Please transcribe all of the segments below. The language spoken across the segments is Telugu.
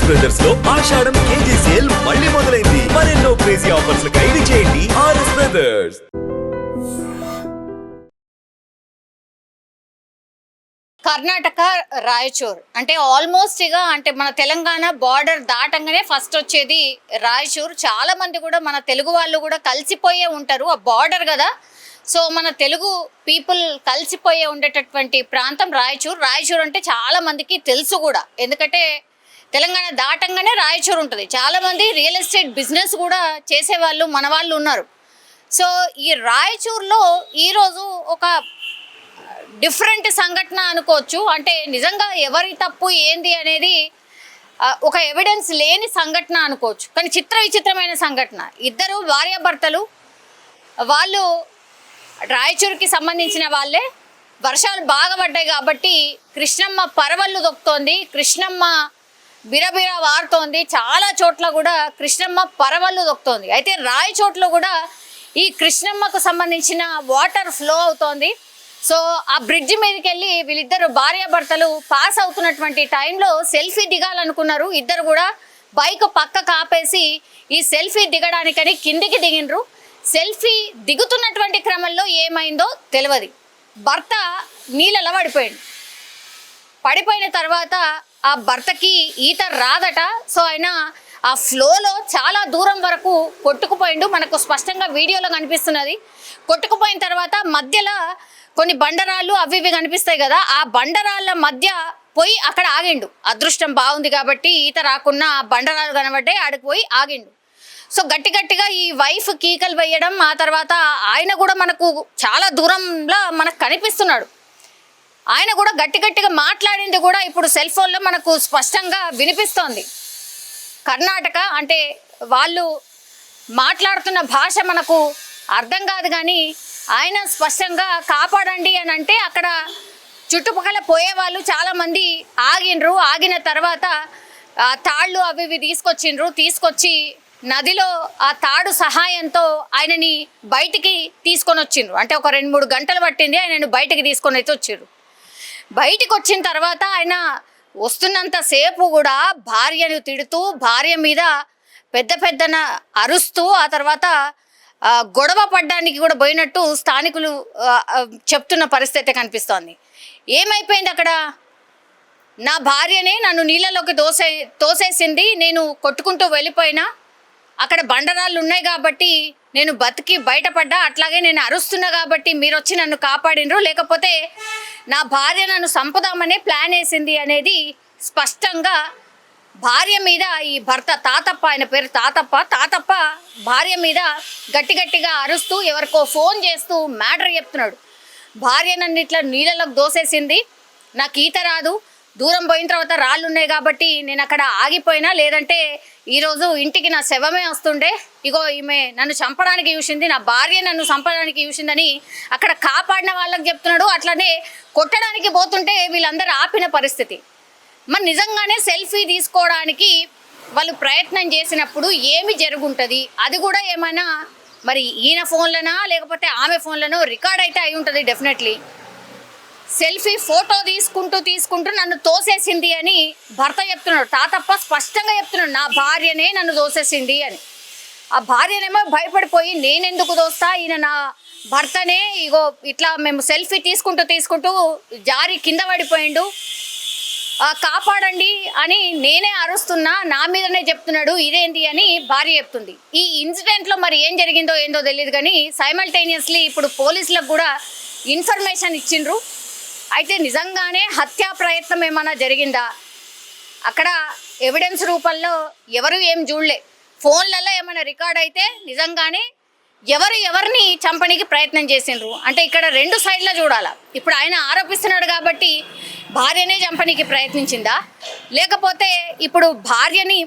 ఆర్ఎస్ బ్రదర్స్లో ఆషాఢం కేజీ సేల్ మళ్ళీ మొదలైంది. మరెన్నో క్రేజీ ఆఫర్స్ ఖైదీ చేయండి ఆర్ఎస్ బ్రదర్స్ కర్ణాటక రాయచూర్. అంటే ఆల్మోస్ట్ ఇక అంటే మన తెలంగాణ బార్డర్ దాటంగానే ఫస్ట్ వచ్చేది రాయచూర్. చాలా మంది కూడా మన తెలుగు వాళ్ళు కూడా కలిసిపోయే ఉంటారు. ఆ బార్డర్ కదా. సో మన తెలుగు పీపుల్ కలిసిపోయే ఉండేటటువంటి ప్రాంతం రాయచూర్. రాయచూర్ అంటే చాలా మందికి తెలుసు కూడా. ఎందుకంటే తెలంగాణ దాటంగానే రాయచూర్ ఉంటుంది. చాలామంది రియల్ ఎస్టేట్ బిజినెస్ కూడా చేసేవాళ్ళు మన వాళ్ళు ఉన్నారు. సో ఈ రాయచూర్లో ఈరోజు ఒక డిఫరెంట్ సంఘటన అనుకోవచ్చు. అంటే నిజంగా ఎవరి తప్పు ఏంది అనేది ఒక ఎవిడెన్స్ లేని సంఘటన అనుకోవచ్చు. కానీ చిత్ర విచిత్రమైన సంఘటన. ఇద్దరు భార్యాభర్తలు వాళ్ళు రాయచూరుకి సంబంధించిన వాళ్ళే. వర్షాలు బాగా పడ్డాయి కాబట్టి కృష్ణమ్మ పరవళ్ళు దొక్కుతోంది కృష్ణమ్మ బిరబిర వారుతోంది. చాలా చోట్ల కూడా కృష్ణమ్మ పరవళ్ళు దొక్కుతోంది అయితే రాయచోట్ల కూడా ఈ కృష్ణమ్మకు సంబంధించిన వాటర్ ఫ్లో అవుతోంది. సో ఆ బ్రిడ్జ్ మీదకి వెళ్ళి వీళ్ళిద్దరు భార్యాభర్తలు పాస్ అవుతున్నటువంటి టైంలో సెల్ఫీ దిగాలనుకున్నారు. ఇద్దరు కూడా బైక్ పక్క ఆపేసి ఈ సెల్ఫీ దిగడానికని కిందికి దిగినరు సెల్ఫీ దిగుతున్నటువంటి క్రమంలో ఏమైందో తెలియదు భర్త నీళ్ళలో పడిపోయాడు. పడిపోయిన తర్వాత ఆ భర్తకి ఈత రాదట. సో ఆయన ఆ ఫ్లోలో చాలా దూరం వరకు కొట్టుకుపోయిండు. మనకు స్పష్టంగా వీడియోలో కనిపిస్తున్నది. కొట్టుకుపోయిన తర్వాత మధ్యలో కొన్ని బండరాళ్ళు అవి ఇవి కనిపిస్తాయి కదా ఆ బండరాళ్ళ మధ్య పోయి అక్కడ ఆగిండు. అదృష్టం బాగుంది కాబట్టి ఈత రాకున్నా ఆ బండరాలు కనబడ్డాయి ఆడికి పోయి ఆగిండు. సో గట్టి గట్టిగా ఈ వైఫ్ కీకలు వేయడం ఆ తర్వాత ఆయన కూడా మనకు చాలా దూరంలో మనకు కనిపిస్తున్నాడు. ఆయన కూడా గట్టి గట్టిగా మాట్లాడింది కూడా ఇప్పుడు సెల్ ఫోన్లో మనకు స్పష్టంగా వినిపిస్తోంది. కర్ణాటక అంటే వాళ్ళు మాట్లాడుతున్న భాష మనకు అర్థం కాదు కానీ ఆయన స్పష్టంగా కాపాడండి అని అంటే అక్కడ చుట్టుపక్కల పోయే వాళ్ళు చాలామంది ఆగిండ్రు. ఆగిన తర్వాత ఆ తాళ్ళు అవి ఇవి తీసుకొచ్చిండ్రు. తీసుకొచ్చి నదిలో ఆ తాడు సహాయంతో ఆయనని బయటికి తీసుకొని వచ్చిండ్రు. అంటే ఒక రెండు మూడు గంటలు పట్టింది ఆయనను బయటికి తీసుకొని అయితే వచ్చిండ్రు. బయటికి వచ్చిన తర్వాత ఆయన వస్తున్నంత సేపు కూడా భార్యను తిడుతూ భార్య మీద పెద్ద పెద్దన అరుస్తూ ఆ తర్వాత గొడవ పడ్డానికి కూడా పోయినట్టు స్థానికులు చెప్తున్న పరిస్థితి కనిపిస్తోంది. ఏమైపోయింది అక్కడ? నా భార్యనే నన్ను నీళ్ళలోకి దోసే తోసేసింది నేను కొట్టుకుంటూ వెళ్ళిపోయినా అక్కడ బండరాళ్ళు ఉన్నాయి కాబట్టి నేను బతికి బయటపడ్డా అట్లాగే నేను అరుస్తున్నా కాబట్టి మీరు వచ్చి నన్ను కాపాడినరు లేకపోతే నా భార్య నన్ను సంపుదామనే ప్లాన్ వేసింది అనేది స్పష్టంగా భార్య మీద ఈ భర్త తాతప్ప ఆయన పేరు తాతప్ప తాతప్ప భార్య మీద గట్టి గట్టిగా అరుస్తూ ఎవరికో ఫోన్ చేస్తూ మ్యాటర్ చెప్తున్నాడు. భార్య నన్ను ఇట్లా నీళ్ళలోకి దోసేసింది. నాకు ఈత రాదు. దూరం పోయిన తర్వాత రాళ్ళు ఉన్నాయి కాబట్టి నేను అక్కడ ఆగిపోయినా లేదంటే ఈరోజు ఇంటికి నా శవమే వస్తుండే ఇగో ఈమె నన్ను చంపడానికి చూసింది నా భార్య నన్ను చంపడానికి చూసిందని అక్కడ కాపాడిన వాళ్ళకి చెప్తున్నాడు. అట్లనే కొట్టడానికి పోతుంటే వీళ్ళందరూ ఆపిన పరిస్థితి. మరి నిజంగానే సెల్ఫీ తీసుకోవడానికి వాళ్ళు ప్రయత్నం చేసినప్పుడు ఏమి జరుగుంటుంది? అది కూడా ఏమైనా మరి ఈయన ఫోన్లనా లేకపోతే ఆమె ఫోన్లనో రికార్డ్ అయితే అయి ఉంటుంది డెఫినెట్లీ. సెల్ఫీ ఫోటో తీసుకుంటూ తీసుకుంటూ నన్ను తోసేసింది అని భర్త చెప్తున్నాడు. తాతప్ప స్పష్టంగా చెప్తున్నాడు నా భార్యనే నన్ను తోసేసింది అని. ఆ భార్యనేమో భయపడిపోయి నేనెందుకు దోస్తా ఈయన నా భర్తనే. ఇగో ఇట్లా మేము సెల్ఫీ తీసుకుంటూ తీసుకుంటూ జారి కింద పడిపోయిండు. కాపాడండి అని నేనే అరుస్తున్నా నా మీదనే చెప్తున్నాడు ఇదేంటి అని భార్య చెప్తుంది. ఈ ఇన్సిడెంట్లో మరి ఏం జరిగిందో ఏందో తెలియదు కానీ సైమల్టేనియస్లీ ఇప్పుడు పోలీసులకు కూడా ఇన్ఫర్మేషన్ ఇచ్చిండ్రు. అయితే నిజంగానే హత్యా ప్రయత్నం ఏమైనా జరిగిందా? అక్కడ ఎవిడెన్స్ రూపంలో ఎవరు ఏం చూడలే. ఫోన్లలో ఏమైనా రికార్డ్ అయితే నిజంగానే ఎవరు ఎవరిని చంపనీకి ప్రయత్నం చేసిండ్రు? అంటే ఇక్కడ రెండు సైడ్ల చూడాలా. ఇప్పుడు ఆయన ఆరోపిస్తున్నాడు కాబట్టి భార్యనే చంపనీకి ప్రయత్నించిందా? లేకపోతే ఇప్పుడు భార్యని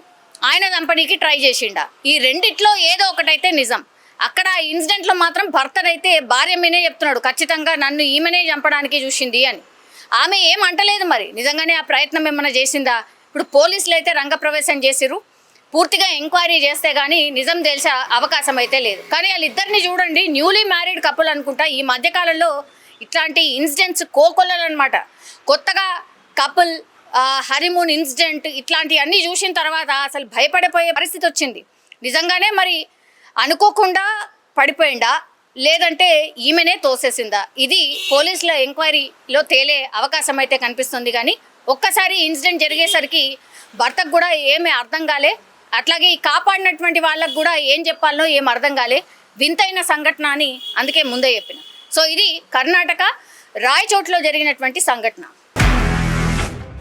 ఆయన చంపనీకి ట్రై చేసిండా? ఈ రెండిట్లో ఏదో ఒకటైతే నిజం. అక్కడ ఇన్సిడెంట్లో మాత్రం భర్తనైతే భార్య మీనే చెప్తున్నాడు. ఖచ్చితంగా నన్ను ఈమెనే చంపడానికి చూసింది అని. ఆమె ఏం అంటలేదు మరి. నిజంగానే ఆ ప్రయత్నం ఏమైనా చేసిందా? ఇప్పుడు పోలీసులు అయితే రంగప్రవేశం చేసిరు పూర్తిగా ఎంక్వైరీ చేస్తే కానీ నిజం తెలిసే అవకాశం అయితే లేదు. కానీ వాళ్ళిద్దరిని చూడండి న్యూలీ మ్యారీడ్ కపుల్ అనుకుంటా ఈ మధ్యకాలంలో ఇట్లాంటి ఇన్సిడెంట్స్ కోకొల్లలు అనమాట కొత్తగా కపుల్ హరిమూన్ ఇన్సిడెంట్ ఇట్లాంటివన్నీ చూసిన తర్వాత అసలు భయపడిపోయే పరిస్థితి వచ్చింది. నిజంగానే మరి అనుకోకుండా పడిపోయిందా? లేదంటే ఈమెనే తోసేసిందా? ఇది పోలీసుల ఎంక్వైరీలో తేలే అవకాశం అయితే కనిపిస్తుంది కానీ ఒక్కసారి ఇన్సిడెంట్ జరిగేసరికి భర్తకు కూడా ఏమీ అర్థం కాలే. అట్లాగే ఈ కాపాడినటువంటి వాళ్ళకు కూడా ఏం చెప్పాలనో ఏం అర్థం కాలే. వింతైన సంఘటన అని అందుకే ముందే చెప్పిన. సో ఇది కర్ణాటక రాయచోట్లో జరిగినటువంటి సంఘటన.